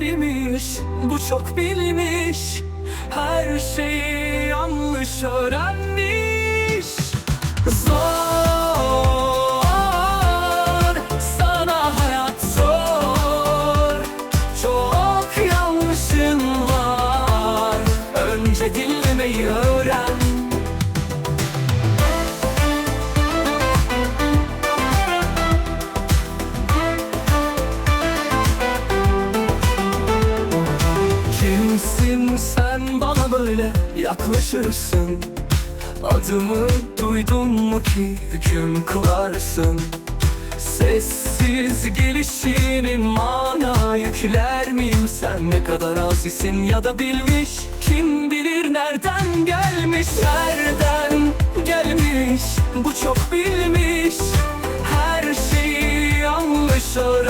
yüklermiş Bu çok bilmiş. Her şeyi yanlış öğrenmiş böyle yaklaşırsın. Adımı duydun mu ki hüküm kılarsın? Sessiz gelişinin mana yükler miyim? Sen ne kadar azisin ya da bilmiş? Kim bilir nereden gelmiş? Nereden gelmiş? Bu çok bilmiş. Her şeyi yanlış öğrenmiş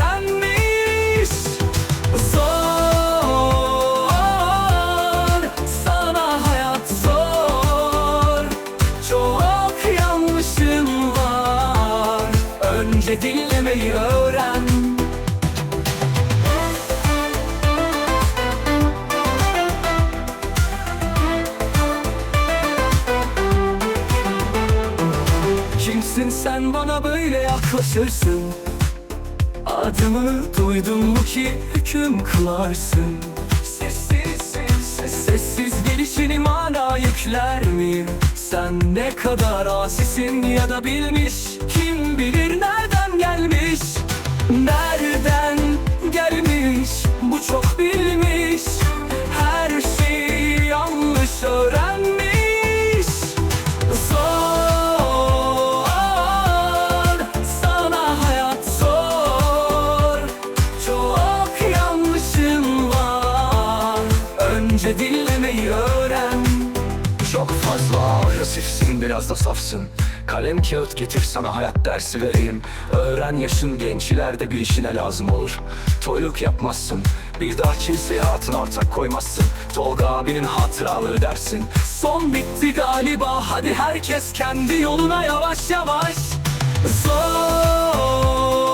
Önce dinlemeyi öğren. Kimsin sen? Bana böyle yaklaşırsın. Adımı duydun mu ki hüküm kılarsın? Sessiz, sessiz, sessiz gelişini mana yükler mi? Sen ne kadar asisin ya da bilmiş. Kim bilir nereden gelmiş? Nereden gelmiş? Bu çok bilmiş. Her şeyi yanlış öğrenmiş. Zor Sana hayat zor. Çok yanlışın var. Önce dinlemeyi öğren. Çok fazla agresifsin biraz da safsın. Kalem kağıt getir sana hayat dersi vereyim. Öğren yaşın genç ileride bir işine lazım olur. Toyluk yapmazsın Bir daha kimseye hayatına ortak koymazsın. Tolga abinin hatıraları dersin. Son bitti galiba hadi herkes kendi yoluna yavaş yavaş. Zor